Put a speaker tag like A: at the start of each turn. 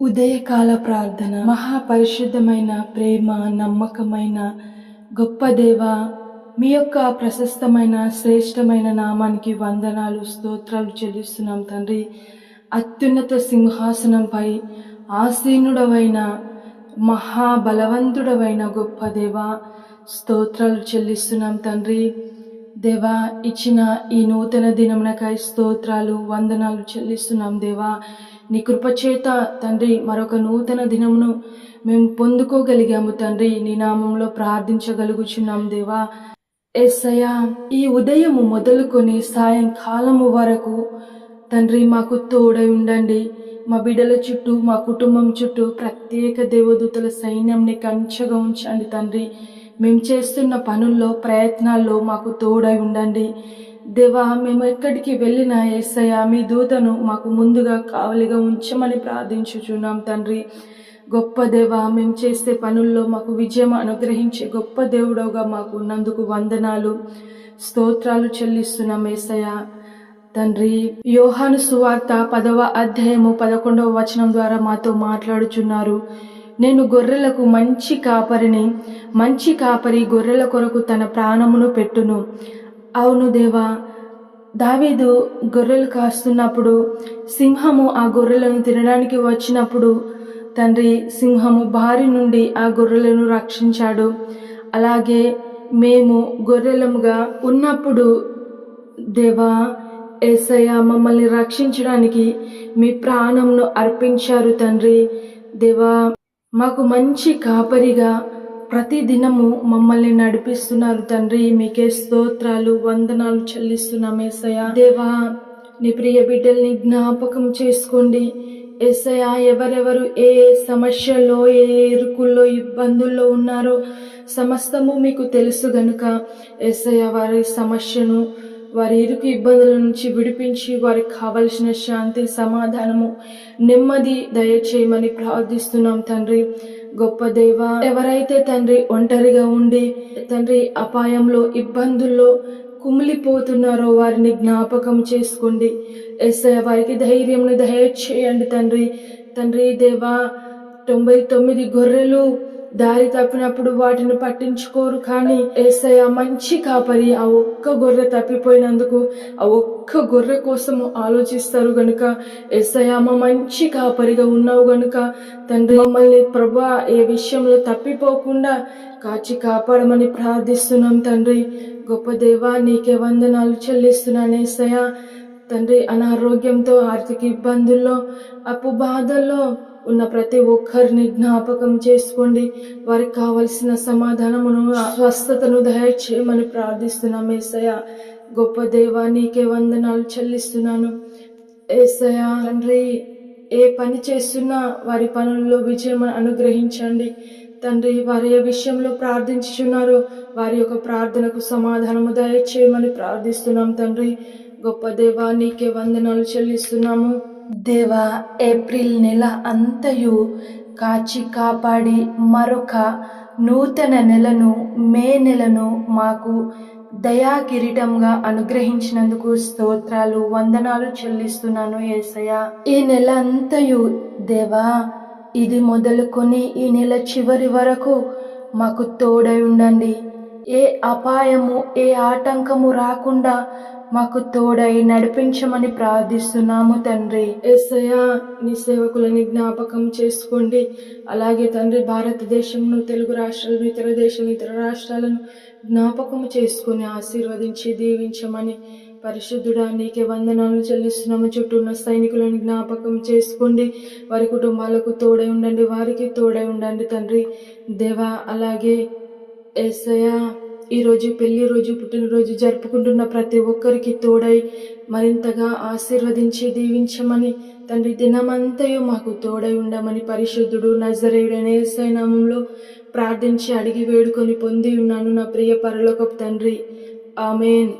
A: ఉదయకాల ప్రార్థన. మహాపరిశుద్ధమైన ప్రేమ నమ్మకమైన గొప్ప దేవ మీ యొక్క ప్రశస్తమైన శ్రేష్టమైన నామానికి వందనాలు స్తోత్రాలు చెల్లిస్తున్నాం తండ్రి. అత్యున్నత సింహాసనంపై ఆసీనుడవైన మహాబలవంతుడవైన గొప్ప దేవ స్తోత్రాలు చెల్లిస్తున్నాం తండ్రి. దేవా ఇచ్చిన ఈ నూతన దినమునకై స్తోత్రాలు వందనాలు చెల్లిస్తున్నాం దేవా. నీ కృపచేత తండ్రి మరొక నూతన దినమును మేము పొందుకోగలిగాము తండ్రి. నీ నామంలో ప్రార్థించగలుగుచున్నాం దేవా. ఎస్సయ్యా ఈ ఉదయము మొదలుకొని సాయంకాలము వరకు తండ్రి మాకు తోడై ఉండండి. మా బిడ్డల చుట్టూ మా కుటుంబం చుట్టూ ప్రత్యేక దేవదూతల సైన్యంని కంచగా ఉంచండి తండ్రి. మేము చేస్తున్న పనుల్లో ప్రయత్నాల్లో మాకు తోడై ఉండండి. దేవా మేము ఎక్కడికి వెళ్ళినా ఏసయ్య మీ దూతను మాకు ముందుగా కావలిగా ఉంచమని ప్రార్థించుచున్నాం తండ్రి. గొప్ప దేవ మేము చేసే పనుల్లో మాకు విజయం అనుగ్రహించే గొప్ప దేవుడవుగా మాకు ఉన్నందుకు వందనాలు స్తోత్రాలు చెల్లిస్తున్నాం ఏసయ్య. తండ్రి యోహాను సువార్త పదవ అధ్యాయము పదకొండవ వచనం ద్వారా మాతో మాట్లాడుచున్నారు. నేను గొర్రెలకు మంచి కాపరిని మంచి కాపరి గొర్రెల కొరకు తన ప్రాణమును పెట్టును. అవును దేవా దావీదు గొర్రెలు కాస్తున్నప్పుడు సింహము ఆ గొర్రెలను తినడానికి వచ్చినప్పుడు తండ్రి సింహము బారి నుండి ఆ గొర్రెలను రక్షించాడు. అలాగే మేము గొర్రెలముగా ఉన్నప్పుడు దేవా ఏసయ్య మమ్మల్ని రక్షించడానికి మీ ప్రాణంను అర్పించారు తండ్రి. దేవా మాకు మంచి కాపరిగా ప్రతిదినము మమ్మల్ని నడిపిస్తున్నారు తండ్రి. మీకే స్తోత్రాలు వందనాలు చెల్లిస్తున్నాం ఏసయ దేవా నీ ప్రియ బిడ్డల్ని జ్ఞాపకం చేసుకోండి. ఏసయ్య ఎవరెవరు ఏ ఏ సమస్యల్లో ఏ ఇరుకుల్లో ఇబ్బందుల్లో ఉన్నారో సమస్తము మీకు తెలుసు గనుక. ఎస్ఐ వారి సమస్యను వారి ఇరుకు ఇబ్బందుల నుంచి విడిపించి వారికి కావలసిన శాంతి సమాధానము నెమ్మది దయచేయమని ప్రార్థిస్తున్నాం తండ్రి. గొప్ప దేవ ఎవరైతే తండ్రి ఒంటరిగా ఉండి తండ్రి అపాయంలో ఇబ్బందుల్లో కుమిలిపోతున్నారో వారిని జ్ఞాపకం చేసుకోండి. ఎస్ఐ వారికి ధైర్యంను దయచేయండి తండ్రి. తండ్రి దేవా తొంభై తొమ్మిది గొర్రెలు దారి తప్పినప్పుడు వాటిని పట్టించుకోరు కానీ ఏసయ్య మంచి కాపరి ఆ ఒక్క గొర్రె తప్పిపోయినందుకు ఆ ఒక్క గొర్రె కోసం ఆలోచిస్తారు గనుక ఏసయ్య మా మంచి కాపరిగా ఉన్నావు గనుక తండ్రి మమ్మల్ని ప్రభా ఏ విషయంలో తప్పిపోకుండా కాచి కాపాడమని ప్రార్థిస్తున్నాం తండ్రి. గొప్ప దేవా నీకే వందనాలు చెల్లిస్తున్నాను ఏసయ్య. తండ్రి అనారోగ్యంతో ఆర్థిక ఇబ్బందుల్లో అప్పు బాధల్లో ఉన్న ప్రతి ఒక్కరిని జ్ఞాపకం చేసుకోండి. వారికి కావలసిన సమాధానమును స్వస్థతను దయచేయమని ప్రార్థిస్తున్నాం ఏసయ గొప్ప దేవా నీకే వందనాలు చెల్లిస్తున్నాను. ఏసయ తండ్రి ఏ పని చేస్తున్నా వారి పనుల్లో విజయం అనుగ్రహించండి. తండ్రి వారి ఏ విషయంలో ప్రార్థించుచున్నారో. వారి యొక్క ప్రార్థనకు సమాధానము దయచేయమని ప్రార్థిస్తున్నాం తండ్రి. గొప్ప దేవా నీకే వందనాలు చెల్లిస్తున్నాము. దేవా ఏప్రిల్ నెల అంతయు కాచి కాపాడి మరొక నూతన నెలను మే నెలను మాకు దయా కిరీటంగా అనుగ్రహించినందుకు స్తోత్రాలు వందనాలు చెల్లిస్తున్నాను ఏసయ్య. ఈ నెల అంతయు దేవా ఇది మొదలుకొని ఈ నెల చివరి వరకు మాకు తోడై ఉండండి. ఏ అపాయము ఏ ఆటంకము రాకుండా మాకు తోడై నడిపించమని ప్రార్థిస్తున్నాము తండ్రి. ఎస్సయ్య నీ సేవకులని జ్ఞాపకం చేసుకోండి. అలాగే తండ్రి భారతదేశంను తెలుగు రాష్ట్రాలను ఇతర దేశం ఇతర రాష్ట్రాలను జ్ఞాపకం చేసుకుని ఆశీర్వదించి దీవించమని పరిశుద్ధుడా నీకే వందనాలు చెల్లిస్తున్నాము. చుట్టూ ఉన్న సైనికులను జ్ఞాపకం చేసుకోండి. వారి కుటుంబాలకు తోడై ఉండండి. వారికి తోడై ఉండండి తండ్రి. దేవా అలాగే ఏసయ్య ఈరోజు పెళ్ళి రోజు పుట్టినరోజు జరుపుకుంటున్న ప్రతి ఒక్కరికి తోడై మరింతగా ఆశీర్వదించి దీవించమని తండ్రి దినమంతయు మాకు తోడై ఉండమని పరిశుద్ధుడు నజరేయుడైన సైనామంలో ప్రార్థించి అడిగి వేడుకొని పొంది ఉన్నాను నా ప్రియ పరలోకపు తండ్రి. ఆమెన్.